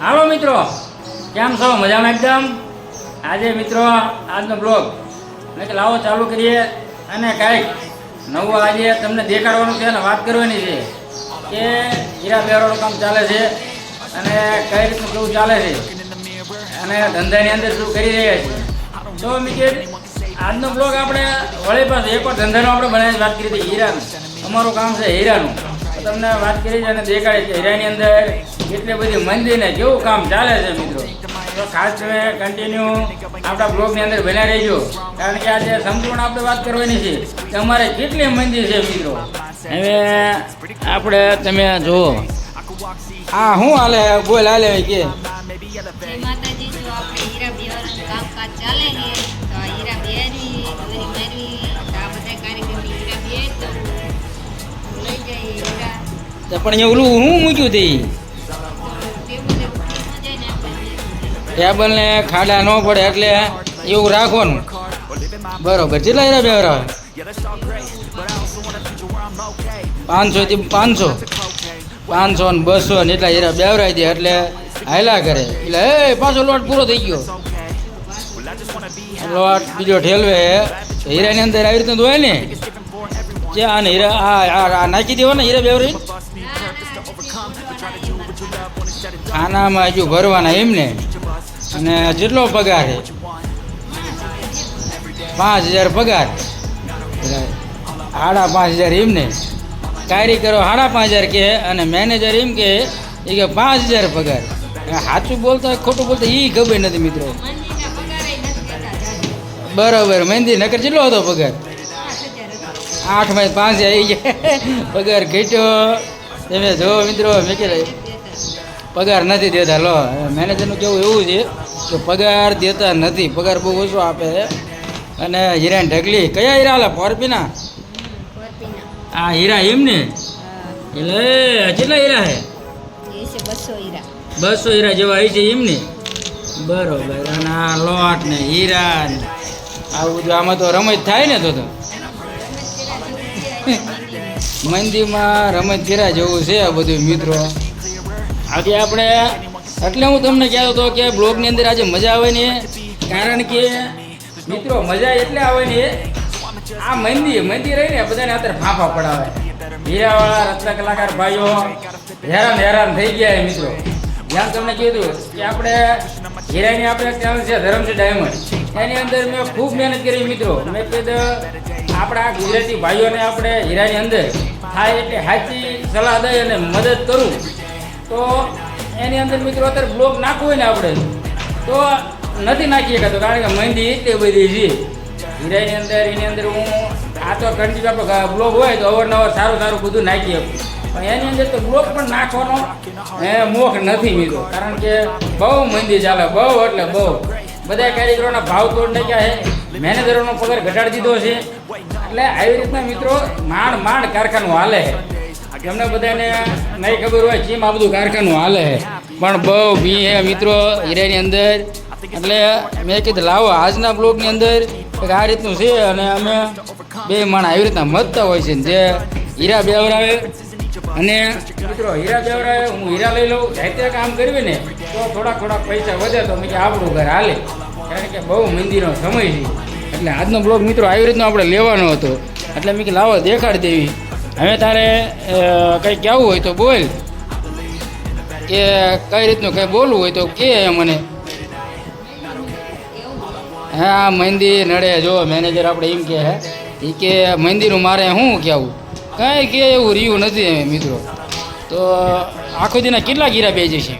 હાલો મિત્રો, કેમ છો? મજામાં એકદમ? આજે મિત્રો, આજનો બ્લોગ મેં કે લાવો, ચાલુ કરીએ. અને કાંઈક નવું આજે તમને દેખાડવાનું છે અને વાત કરવાની છે કે હીરા પહેરવાનું કામ ચાલે છે અને કઈ રીતનું કેવું ચાલે છે અને ધંધાની અંદર શું કરી રહ્યા છીએ તો મિત્ર, આજનો બ્લોગ આપણે વળી પાસે એક વાર ધંધાનો આપણે બનાવી વાત કરી હતી હીરાનું. અમારું કામ છે હીરાનું. તમને વાત કરી છે અને દેખાડી છે. હીરાની અંદર એટલી બધી મંદી ને કેવું કામ ચાલે છે મિત્રો. તો ખાસ તમે કન્ટિન્યુ આપણા બ્લોગની અંદર બન્યા રહેજો. કારણ કે આજે સંપૂર્ણ આપણે વાત કરવાની છે કે અમારે કેટલી મંદી છે મિત્રો. હવે આપણે તમે જુઓ. હા શું હાલે બોલ હાલે કે. માતાજી જો આપણે હીરા બેવાનું કામકાજ ચાલે છે તો હીરા બેરી દોરી મારવી આ બધા કાર્યક્રમની હીરા બે તો લઈ જાય હીરા. પણ અહીંયા ઓલું હું મૂક્યું હતી આપણે ટેબલ ને ખાડા ન પડે એટલે એવું રાખવાનું. બરોબર. કેટલા હીરા બેવરા પાંચસો થી પાંચસો. પાંચસો ને બસો ને એટલા હીરા બેવરાઈ દે એટલે હાયલા કરે. એટલે એ પાછો લોટ પૂરો થઈ ગયો. લોટ બીજો ઠેલવે. હીરાની અંદર આવી રીતનું હોય ને? જે ને હીરા? આ આ- આ નાખી દેવો ને હીરા બેવરી ખાનામાં હજુ ભરવાના એમને અને જેટલો પગાર છે? પાંચ હજાર પગાર. સાડા પાંચ હજાર એમને કારીગરો સાડા પાંચ હજાર કહે અને મેનેજર એમ કહે, એ કે પાંચ હજાર પગાર. સાચું બોલતા ખોટું બોલતા એ ખબર નથી મિત્રો. બરાબર, મહેંદી નકર કેટલો હતો પગાર? હજાર. આઠમાં પાંચ આવી ગયા પગાર ઘટ્યો. તમે જો મિત્રો, મેં કે પગાર નથી દેતા, લો. મેનેજરનું કેવું એવું છે કે પગાર દેતા નથી. પગાર બહુ ઓછો આપે છે. અને હીરા ઢગલી કયા હીરા હાલે ફોરપીના? આ હીરા એમ ને એટલે કેટલા હીરા છે? બસો હીરા. જેવા છે એમ ને બરોબર. અને આ લોટ ને હીરા ને આવું બધું આમાં તો રમત થાય ને તો તો. મંદિરમાં રમત ફેરા જેવું છે આ બધું મિત્રો. આજે આપણે એટલે હું તમને કહેતો હતો કે બ્લોગની અંદર આજે મજા આવે ને, કારણ કે મિત્રો મજા એટલે આવે ને, આ મંદિર રહી ને બધાને અત્યારે ફાંફા પડાવે. હીરાવાળા રત્ન કલાકાર ભાઈઓ, હેરાન હેરાન થઈ ગયા છે મિત્રો. જેમ તમને કીધું કે આપણે હીરાની આપણે ચેનલ છે ધરમસિંહ ડાયમંડ. એની અંદર મેં ખૂબ મહેનત કરી મિત્રો. મેં કીધું, આપણા ગુજરાતી ભાઈઓને આપણે હીરાની અંદર થાય એટલે સાચી સલાહ દઈ અને મદદ કરું. તો એની અંદર મિત્રો અત્યારે બ્લોક નાખવું હોય ને આપણે, તો નથી નાખી શકાતો, કારણ કે મહેંદી એટલી બધી છે. હીરાની અંદર, એની અંદર હું, આ તો કન્ટિન્યુ આપણો બ્લોક હોય તો અવારનવાર સારું સારું બધું નાખી શકું. પણ એની અંદર તો બ્લોક પણ નાખવાનો એ મોખ નથી મિત્રો, કારણ કે બહુ મહેંદી ચાલે, બહુ એટલે બહુ. બધા કારીગરોના ભાવ તોડ નાખ્યા છે મેનેજરોનો પગાર ઘટાડી દીધો છે. એટલે આવી રીતના મિત્રો માંડ માંડ કારખાનું હાલે છે. તમને બધાને નહીં ખબર હોય જીમ આ બધું કારખાનું હાલે છે. પણ બહુ ભી હે મિત્રો હીરાની અંદર. એટલે મેં કીધું, લાવો આજના બ્લોગની અંદર આ રીતનું છે અને અમે બે માણ આવી રીતના મતતા હોય છે જે હીરા બેવરાવે. અને મિત્રો, હીરા બેવરાવે, હું હીરા લઈ લઉં, જાતે કામ કરવી ને, તો થોડા થોડા પૈસા વધે તો મેં આપણું ઘર હાલે. કારણ કે બહુ મંદીનો સમય છે. એટલે આજનો બ્લોગ મિત્રો, આવી રીતનો આપણે લેવાનો હતો. એટલે મેં કે લાવો દેખાડી દેવી. હવે તારે કંઈ કહેવું હોય તો બોલ. કે કઈ રીતનું કંઈ બોલવું હોય તો કે મને. હા, મહેંદી નડે. જો મેનેજર આપણે એમ કે હે એ કે, મહેંદીનું મારે શું કહેવું? કાંઈ કે એવું રહ્યું નથી મિત્રો. તો આખો દીના કેટલા ગીરા બે છે.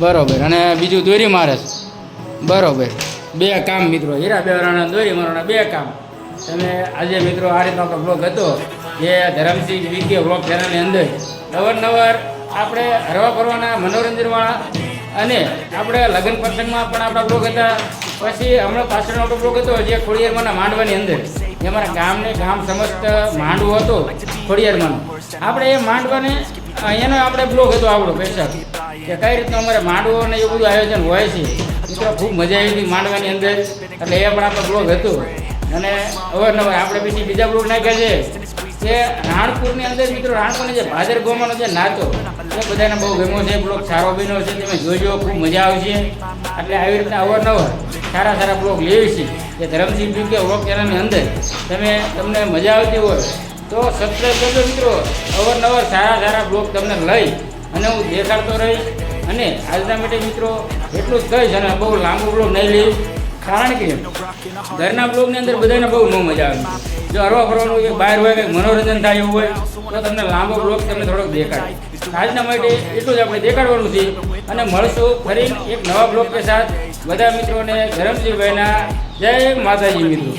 બરોબર. અને બીજું દોરી મારે બરોબર. બે કામ, મિત્રો. હીરા બેવરાના દોરી મારવાના બે કામ. તમે આજે મિત્રો આ રીતનો આપણો બ્લોગ હતો, જે ધરમસિંહ વિદ્યા બ્લોગ ચેનલની અંદર અવારનવાર આપણે હરવા ફરવાના મનોરંજનવાળા અને આપણે લગ્ન પ્રસંગમાં પણ આપણા બ્લોગ હતા. પછી હમણાં પાછળનો આપણો બ્લોગ હતો, જે ખોડિયારમાંના માંડવાની અંદર. જે અમારા ગામને ગામ સમસ્ત માંડવો હતો, ખોડિયારમાંનો. આપણે એ માંડવાને, અહીંયાનો આપણે બ્લોગ હતો આપણો પેશા કે કઈ રીતનું અમારે માંડવો અને એવું બધું આયોજન હોય છે. મિત્રો, ખૂબ મજા આવી હતી માંડવાની અંદર. એટલે એ પણ આપણો બ્લોગ હતો. અને અવારનવાર આપણે બીજી બીજા બ્લોગ નાખ્યા છે. કે રાણપુરની અંદર મિત્રો, રાણપુરની જે ભાદર ગોમાનો જે નાતો, એ બધાને બહુ ગમ્યો છે. બ્લોગ સારો બન્યો છે. તમે જોજો, ખૂબ મજા આવશે. એટલે આવી રીતના અવારનવાર સારા સારા બ્લોગ લેવી છે. કે ધરમસિંહ કે બ્લોગ ચેનલની અંદર તમે તમને મજા આવતી હોય, તો સબસ્ક્રાઈબ કરજો મિત્રો. અવારનવાર સારા સારા બ્લોગ તમને લઈ અને હું દેખાડતો રહીશ. અને આજના માટે મિત્રો, એટલું જ કહીશ અને બહુ લાંબો બ્લોગ નહીં લઈશ કારણ કે ઘરના બ્લોગની અંદર બધાને બહુ ન મજા આવે. જો હરવા ફરવાનું કે બહાર હોય કંઈક મનોરંજન થાય એવું હોય, તો તમને લાંબો બ્લોગ તમને થોડોક દેખાડે. આજના માટે એટલું જ આપણે દેખાડવાનું છે અને મળશું ફરી એક નવા બ્લોગ કે સાથ. બધા મિત્રોને ધરમજીભાઈના જય માતાજી મિત્રો.